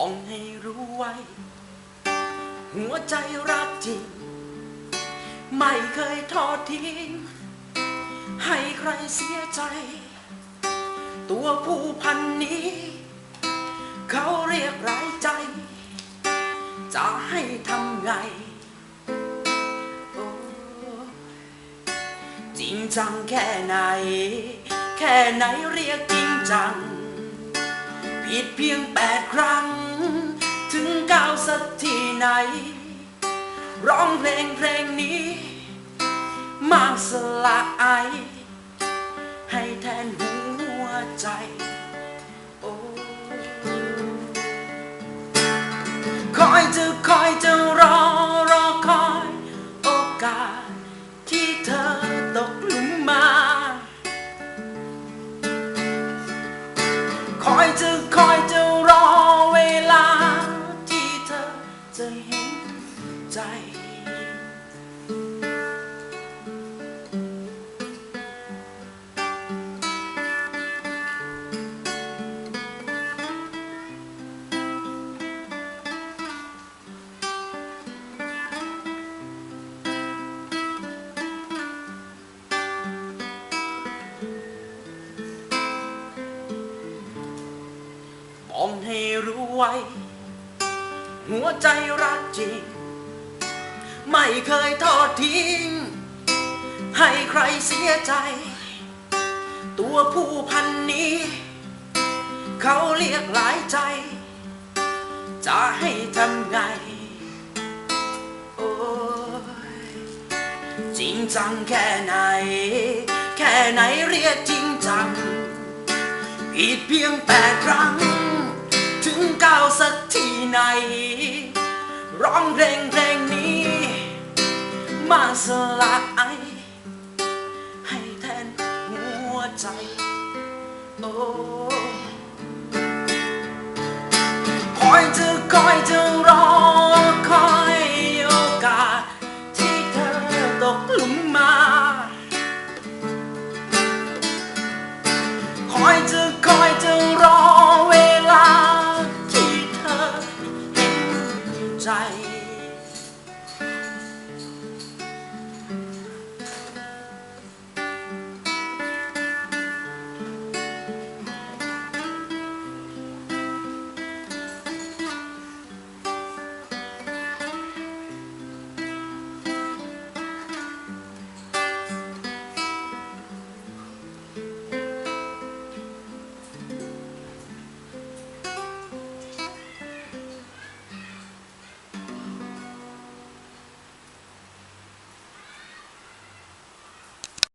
องให้รู้ไว้ หัวใจรักจริง ไม่เคยทอดทิ้ง ให้ใครเสียใจ ตัวผู้พันนี้ เขาเรียกร้ายใจ จะให้ทำไง จริงจังแค่ไหน แค่ไหนเรียกจริงจังผิดเพียงแปดครั้ง ไหน ร้องเพลงเพลงนี้ มาสละไอให้แทนหัวใจโอ้คอยจะคอยจะรอรอคอยโอกาส ใจ บอกให้รู้ไว้ หัวใจรักจริง ไม่เคยทอดทิ้ง ให้ใครเสียใจ ตัวผู้พันนี้ เขาเรียกหลายใจ จะให้ทำไง โอ้ยจริงจังแค่ไหน แค่ไหนเรียกจริงจังผิดเพียงแปดครั้ง ถึงก้าวสักทีไหน ร้องเพลง มาสละไอให้แทนหั